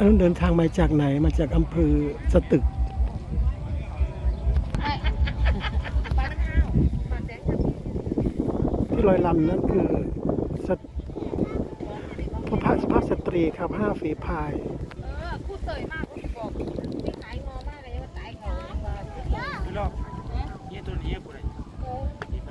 อันนั้นเดินทางมาจากไหน มาจากอำเภอสตึก ที่ลอยลำนั่นคือสพระพสุภาพสตรีครับห้าฝีพาย เออคู่เตยมากคู่บอกไม่ขายงอมากเลยว่าขายเขา คือรอบนี่ตัวนี้กูเลยนี่ไป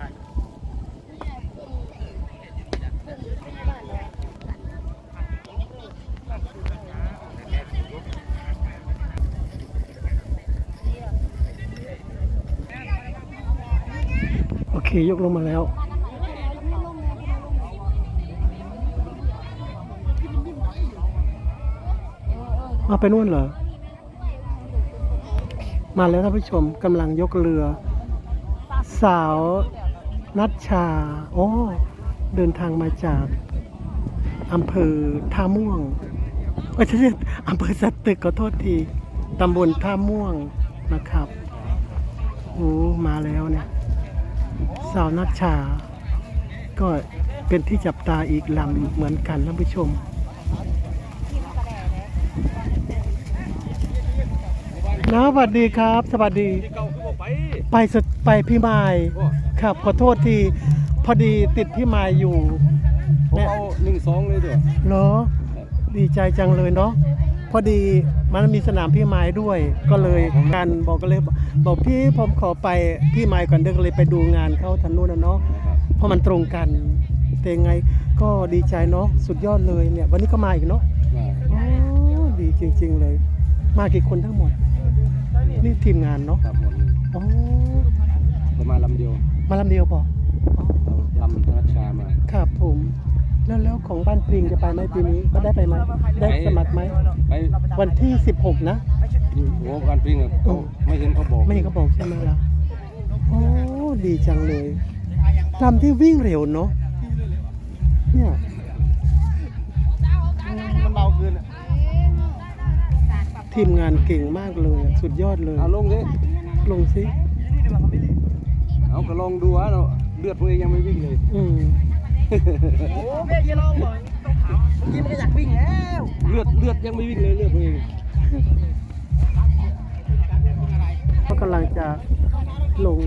โอ เคยกลงมาแล้วมาไปนู่นเหรอ มาแล้วท่านผู้ชมกำลังยกเรือ สาวนัชชา โอ้ เดินทางมาจากอำเภอท่าม่วงเอ้ยใช่ใช่อำเภอสัตตึกขอโทษทีตำบลท่าม่วงนะครับ โอ้ มาแล้วเนี่ย สาวนัชชา ก็เป็นที่จับตาอีกลำเหมือนกันท่านผู้ชม นะสวัสดีครับ สวัสดี ที่เก่าคือบอกไปไปสดไปพี่มายครับ ขอโทษที พอดีติดพี่มายอยู่ผมเอาหนึ่งสองเลยด้วยเหรอ ดีใจจังเลยเนาะ พอดีมันมีสนามพี่ไม้ด้วย ก็เลยการบอกก็เลยบอกบอกพี่ผมขอไปพี่ไม้ก่อนเดินก็เลยไปดูงานเขาทันนู้นนะเนาะเพราะมันตรงกันแต่ยังไงก็ดีใจเนาะสุดยอดเลยเนี่ย วันนี้ก็มาอีกเนาะมาโอ้ดีจริง ๆเลย มากี่คนทั้งหมด นี่ทีมงานเนาะครับหมดเลยโอ้ประมาณลำเดียว มาลำเดียวบอกอ๋อเอาลำธนชามา ครับผม แล้วแล้วของบ้านปริงจะไปไหมปีนี้ก็ได้ไปไหมได้สมัครไหมไปวันที่ 16 นะอยู่หัวกันปิ้งอะเขาไม่เห็นเขาบอกไม่เห็นเขาบอกใช่ไหมล่ะโอ้ดีจังเลยลำที่วิ่งเร็วเนาะเนี่ยมันเบาเกินอะทีมงานเก่งมากเลยอะสุดยอดเลยเอาลงสิลงสิเอาก็ลองดูวะเนาะเลือดตัวเองยังไม่วิ่งเลย อืม โอ้แม่ยีลองหน่อยต้องถามเมื่อกี้มันก็อยากวิ่งแล้วเลือดเลือดยังไม่วิ่งเลยเลือดตัวเองเขากำลังจะลง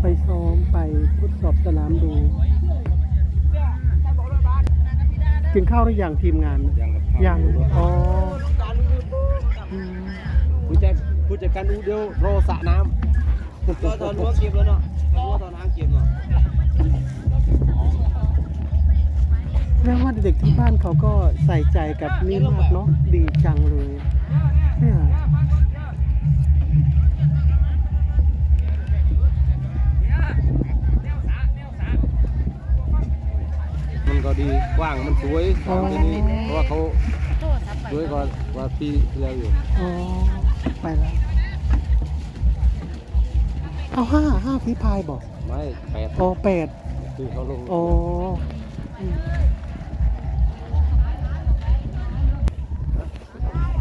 ไปซ้อมไปทดสอบสนามดู กินข้าวหรือยังทีมงานยังกับยังอ๋ออืมผู้จัดผู้จัดการดูเดียวรอสระน้ำตัวตอนหัวเก็บแล้วเนาะตัวตอนหางเก็บเนาะ เรียกว่าเด็กที่บ้านเขาก็ใส่ใจกับนี่มากเนาะดีจังเลยเนี่ยมันก็ดีกว้างมันสวยตามที่นี้เพราะว่าเขาสวยกว่ากว่าปีที่แล้วอยู่อ๋อไปแล้วเอาห้าห้าฝีพายบอกไม่แปดอ๋อแปด คือเขาลงอ๋ออืม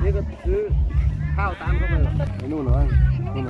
นี่ก็ซื้อข้าวตามเข้าไปไอ้นู่นเหรอนู่น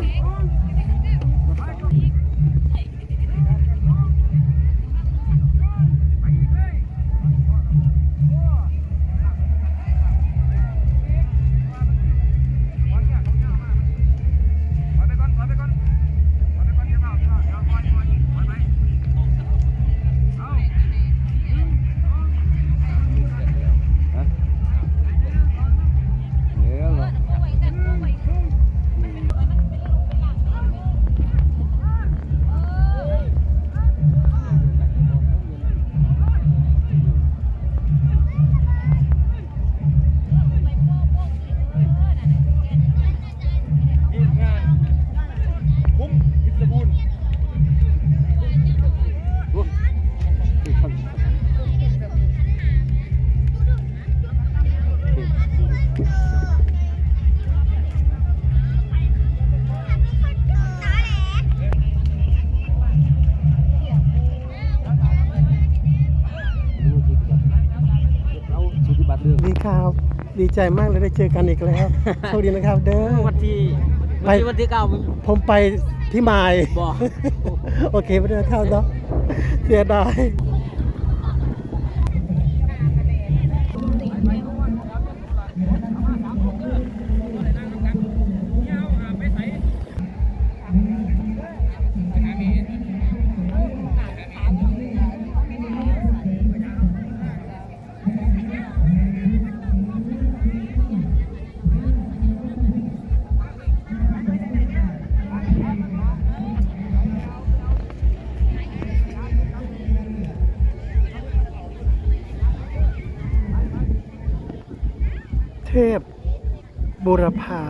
ดีครับดีใจมากเลยได้เจอกันอีกแล้วโชคดีนะครับ เด้อวันที่ไปวันที่วันที่เก้ามันผมไปที่มายบอกโอเคไม่ได้เท่าเนาะเสียดาย เทพบุรพา